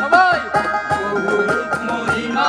সবাই মহিমা